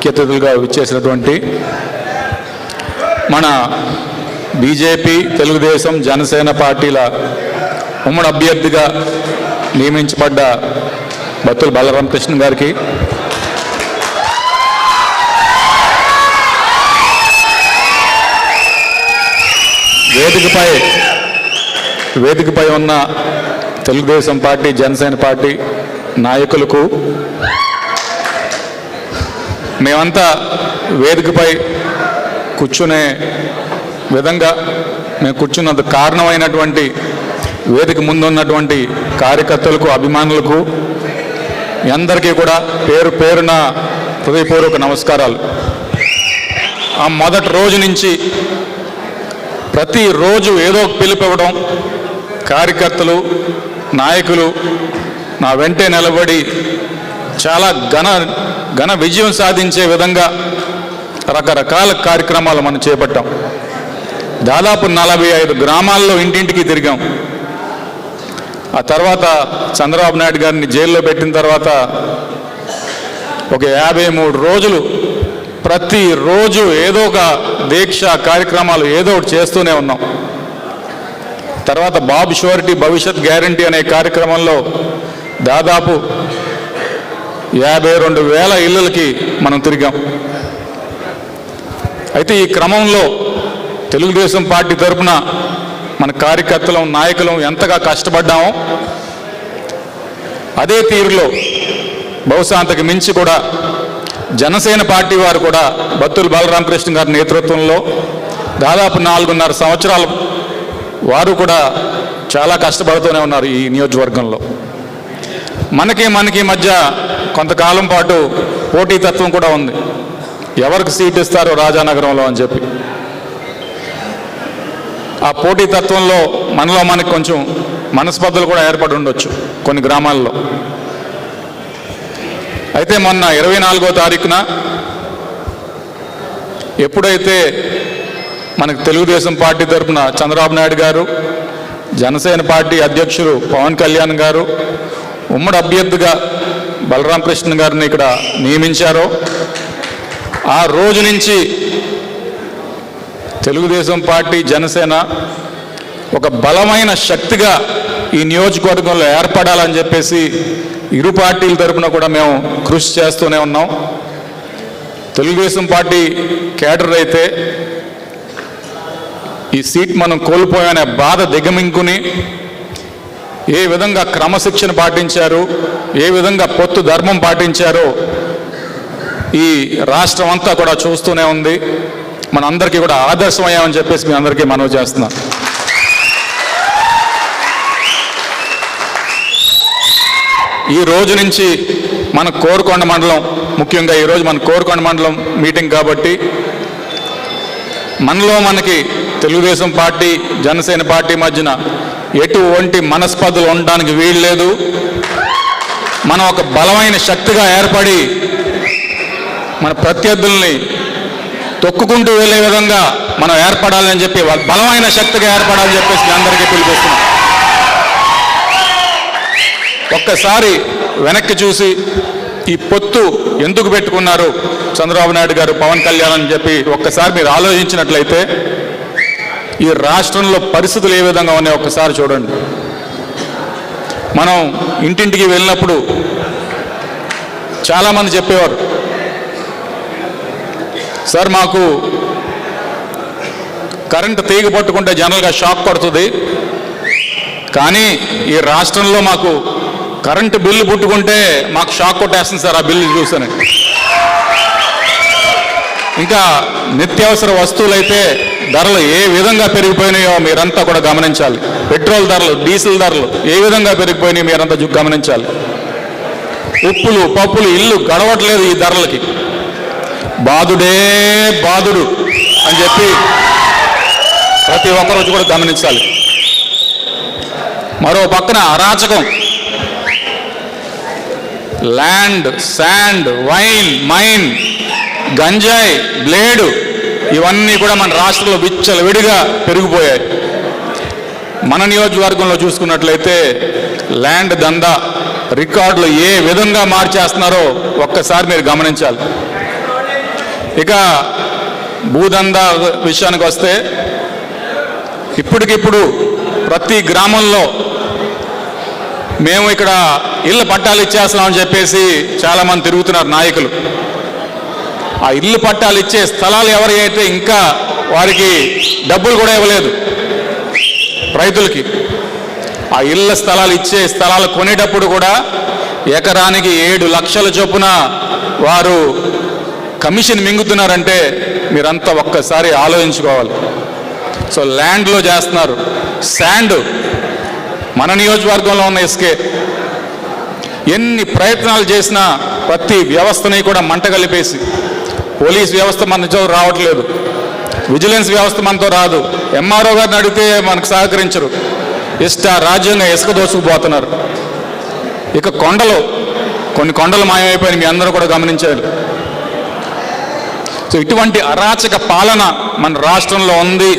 ముఖ్య అతిథులుగా విచ్చేసినటువంటి మన బీజేపీ తెలుగుదేశం జనసేన పార్టీల ఉమ్మడి అభ్యర్థిగా నియమించబడ్డ బత్తుల బలరామకృష్ణ గారికి. వేదికపై వేదికపై ఉన్న తెలుగుదేశం పార్టీ జనసేన పార్టీ నాయకులకు మేమంతా వేదికపై కూర్చునే విధంగా మేము కూర్చున్నందుకు కారణమైనటువంటి వేదిక ముందున్నటువంటి కార్యకర్తలకు అభిమానులకు అందరికీ కూడా పేరు పేరున హృదయపూర్వక నమస్కారాలు. ఆ మొదటి రోజు నుంచి ప్రతిరోజు ఏదో ఒక పిలుపు ఇవ్వడం కార్యకర్తలు నాయకులు నా వెంటే నిలబడి చాలా ఘన ఘన విజయం సాధించే విధంగా రకరకాల కార్యక్రమాలు మనం చేపట్టాం. దాదాపు నలభై ఐదు గ్రామాల్లో ఇంటింటికి తిరిగాం. ఆ తర్వాత చంద్రబాబు నాయుడు గారిని జైల్లో పెట్టిన తర్వాత ఒక యాభై మూడు రోజులు ప్రతిరోజు ఏదో ఒక దీక్ష కార్యక్రమాలు ఏదో ఒకటి చేస్తూనే ఉన్నాం. తర్వాత బాబు షోరిటీ భవిష్యత్ గ్యారంటీ అనే కార్యక్రమంలో దాదాపు యాభై రెండు వేల ఇళ్ళకి మనం తిరిగాం. అయితే ఈ క్రమంలో తెలుగుదేశం పార్టీ తరపున మన కార్యకర్తలం నాయకులం ఎంతగా కష్టపడ్డామో అదే తీరులో బహుశా అంతకు మించి కూడా జనసేన పార్టీ వారు కూడా బత్తుల బాలరామకృష్ణ గారి నేతృత్వంలో దాదాపు నాలుగున్నర సంవత్సరాలు వారు కూడా చాలా కష్టపడుతూనే ఉన్నారు ఈ నియోజకవర్గంలో. మనకి మనకి మధ్య కొంతకాలం పాటు పోటీతత్వం కూడా ఉంది. ఎవరికి సీట్ ఇస్తారో రాజానగరంలో అని చెప్పి. ఆ పోటీతత్వంలో మనలో మనకి కొంచెం మనస్పర్ధలు కూడా ఏర్పడి ఉండొచ్చు కొన్ని గ్రామాల్లో. అయితే మొన్న ఇరవై నాలుగో తారీఖున ఎప్పుడైతే మనకు తెలుగుదేశం పార్టీ తరఫున చంద్రబాబు నాయుడు గారు జనసేన పార్టీ అధ్యక్షులు పవన్ కళ్యాణ్ గారు ఉమ్మడి అభ్యర్థిగా బలరామకృష్ణ గారిని ఇక్కడ నియమించారో. ఆ రోజు నుంచి తెలుగుదేశం పార్టీ జనసేన ఒక బలమైన శక్తిగా ఈ నియోజకవర్గంలో ఏర్పడాలని చెప్పేసి ఇరు పార్టీల తరపున కూడా మేము కృషి చేస్తూనే ఉన్నాం. తెలుగుదేశం పార్టీ కేడర్ అయితే ఈ సీట్ మనం కోల్పోయానే బాధ దిగమింగుని ఏ విధంగా క్రమశిక్షణ పాటించారు? ఏ విధంగా పొత్తు ధర్మం పాటించారో? ఈ రాష్ట్రం అంతా కూడా చూస్తూనే ఉంది. మనందరికీ కూడా ఆదర్శమయ్యామని చెప్పేసి మీ అందరికీ మనవి చేస్తున్నాం. ఈ రోజు నుంచి మన కోరుకొండ మండలం ముఖ్యంగా ఈరోజు మన కోరుకొండ మండలం మీటింగ్ కాబట్టి మనలో మనకి తెలుగుదేశం పార్టీ జనసేన పార్టీ మధ్యన ఎటువంటి మనస్పర్ధలు ఉండడానికి వీలు లేదు మనం ఒక బలమైన శక్తిగా ఏర్పడి మన ప్రత్యర్థుల్ని తొక్కుకుంటూ వెళ్ళే విధంగా మనం ఏర్పడాలని చెప్పి బలమైన శక్తిగా ఏర్పడాలని చెప్పేసి అందరికీ పిలిపిస్తున్నాం. ఒక్కసారి వెనక్కి చూసి ఈ పొత్తు ఎందుకు పెట్టుకున్నారు చంద్రబాబు నాయుడు గారు పవన్ కళ్యాణ్ అని చెప్పి ఒక్కసారి మీరు ఆలోచించినట్లయితే ఈ రాష్ట్రంలో పరిస్థితులు ఏ విధంగా ఉన్నాయో ఒకసారి చూడండి. మనం ఇంటింటికి వెళ్ళినప్పుడు చాలామంది చెప్పేవారు సార్ మాకు కరెంటు తీగ పట్టుకుంటే జనరల్గా షాక్ కొడుతుంది. కానీ ఈ రాష్ట్రంలో మాకు కరెంటు బిల్లు పుట్టుకుంటే మాకు షాక్ కొట్టేస్తుంది సార్ ఆ బిల్లు చూసాను ఇంకా నిత్యావసర వస్తువులైతే ధరలు ఏ విధంగా పెరిగిపోయినాయో మీరంతా కూడా గమనించాలి. పెట్రోల్ ధరలు డీజిల్ ధరలు ఏ విధంగా పెరిగిపోయినాయో మీరంతా గమనించాలి. ఉప్పులు పప్పులు ఇల్లు గడవట్లేదు ఈ ధరలకి. బాధుడే బాధుడు అని చెప్పి ప్రతి ఒక్కరోజు కూడా గమనించాలి. మరో పక్కన అరాచకం. ల్యాండ్ శాండ్ వైన్ మైన్ గంజాయి బ్లేడు ఇవన్నీ కూడా మన రాష్ట్రంలో విచ్చలవిడిగా పెరిగిపోయాయి. మన నియోజకవర్గంలో చూసుకున్నట్లయితే ల్యాండ్ దందా రికార్డులు ఏ విధంగా మార్చేస్తున్నారో ఒక్కసారి మీరు గమనించాలి. ఇక భూదందా విషయానికి వస్తే ఇప్పటికిప్పుడు ప్రతి గ్రామంలో మేము ఇక్కడ ఇళ్ళ పట్టాలు ఇచ్చేస్తున్నామని చెప్పేసి చాలామంది తిరుగుతున్నారు నాయకులు. ఆ ఇల్లు పట్టాలు ఇచ్చే స్థలాలు ఎవరి అయితే ఇంకా వారికి డబ్బులు కూడా ఇవ్వలేదు. రైతులకి. ఆ ఇళ్ళ స్థలాలు ఇచ్చే స్థలాలు కొనేటప్పుడు కూడా ఎకరానికి ఏడు లక్షల చొప్పున వారు కమిషన్ మింగుతున్నారంటే మీరంతా ఒక్కసారి ఆలోచించుకోవాలి. సో ల్యాండ్లో చేస్తున్నారు. శాండ్ మన నియోజకవర్గంలో ఉన్న ఇసుకే ఎన్ని ప్రయత్నాలు చేసినా ప్రతి వ్యవస్థని కూడా మంట కలిపేసి పోలీస్ వ్యవస్థ మనతో రావట్లేదు. విజిలెన్స్ వ్యవస్థ మనతో రాదు. ఎంఆర్ఓ గారిని అడిగితే మనకు సహకరించరు. ఇష్ట రాజ్యంగా ఇసుక దోసుకుపోతున్నారు. ఇక కొండలు కొన్ని కొండలు మాయమైపోయిన మీ అందరూ కూడా గమనించారు సో ఇటువంటి అరాచక పాలన మన రాష్ట్రంలో ఉంది.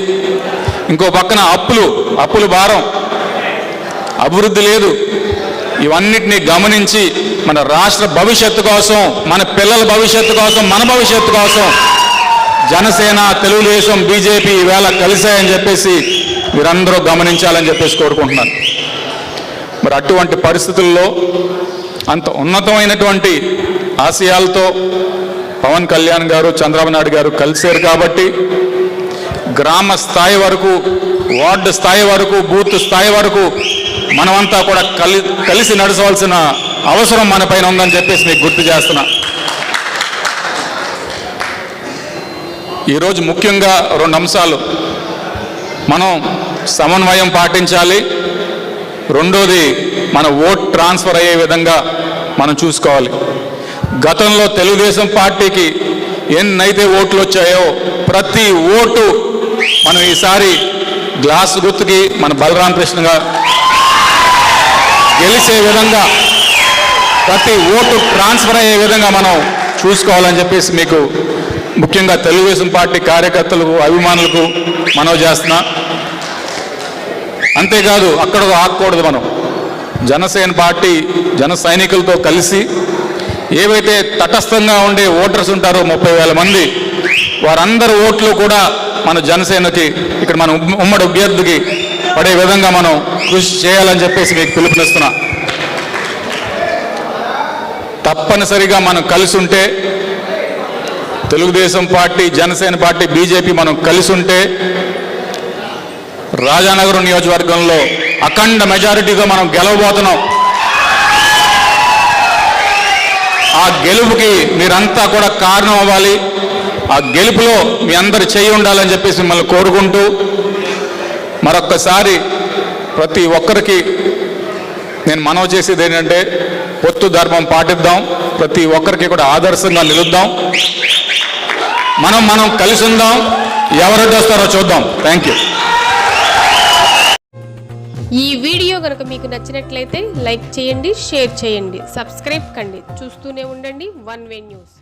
ఇంకో పక్కన అప్పులు అప్పులు భారం. అభివృద్ధి లేదు. ఇవన్నిటిని గమనించి మన రాష్ట్ర భవిష్యత్తు కోసం మన పిల్లల భవిష్యత్తు కోసం మన భవిష్యత్తు కోసం జనసేన తెలుగుదేశం బీజేపీ ఈవేళ కలిశాయని చెప్పేసి మీరందరూ గమనించాలని చెప్పేసి కోరుకుంటున్నాను. మరి అటువంటి పరిస్థితుల్లో అంత ఉన్నతమైనటువంటి ఆశయాలతో పవన్ కళ్యాణ్ గారు చంద్రబాబు నాయుడు గారు కలిశారు కాబట్టి గ్రామ స్థాయి వరకు వార్డు స్థాయి వరకు బూత్ స్థాయి వరకు మనమంతా కూడా కలి కలిసి నడచవలసిన అవసరం మన పైన ఉందని చెప్పేసి మీకు గుర్తు చేస్తున్నా. ఈరోజు ముఖ్యంగా రెండు అంశాలు. మనం సమన్వయం పాటించాలి. రెండోది మన ఓట్ ట్రాన్స్ఫర్ అయ్యే విధంగా మనం చూసుకోవాలి. గతంలో తెలుగుదేశం పార్టీకి ఎన్నైతే ఓట్లు వచ్చాయో ప్రతి ఓటు మనం ఈసారి గ్లాస్ గుర్తుకి మన బలరామకృష్ణగా గెలిచే విధంగా ప్రతి ఓటు ట్రాన్స్ఫర్ అయ్యే విధంగా మనం చూసుకోవాలని చెప్పేసి మీకు ముఖ్యంగా తెలుగుదేశం పార్టీ కార్యకర్తలకు అభిమానులకు మనవి చేస్తున్నా. అంతేకాదు అక్కడ ఆగకూడదు మనం. జనసేన పార్టీ జన సైనికులతో కలిసి ఏవైతే తటస్థంగా ఉండే ఓటర్స్ ఉంటారో ముప్పై వేల మంది వారందరి ఓట్లు కూడా మన జనసేనకి ఇక్కడ మన ఉమ్మడి అభ్యర్థికి పడే విధంగా మనం కృషి చేయాలని చెప్పేసి మీకు పిలుపునిస్తున్నా. తప్పనిసరిగా మనం కలిసి ఉంటే Telugu Desam party Janasena party BJP మనం కలిసి ఉంటే రాజానగరం నియోజకవర్గంలో అఖండ మెజారిటీతో మనం గెలవబోతున్నాం. ఆ గెలుపుకి మీరంతా కూడా కారణం అవ్వాలి. ఆ గెలుపులో మీ అందరి చేయి ఉండాలని చెప్పేసి మిమ్మల్ని కోరుకుంటూ మరొక్కసారి ప్రతి ఒక్కరికి నేను మనవి చేసేది ఏంటంటే పొత్తు ధర్మం పాటిద్దాం. ప్రతి ఒక్కరికి కూడా ఆదర్శంగా నిలుద్దాం. మనం మనం కలిసి ఉందాం. ఎవరు వస్తారో చూద్దాం. థ్యాంక్ యూ ఈ వీడియో కనుక మీకు నచ్చినట్లయితే లైక్ చేయండి షేర్ చేయండి సబ్స్క్రైబ్ కండి. చూస్తూనే ఉండండి వన్ వే న్యూస్.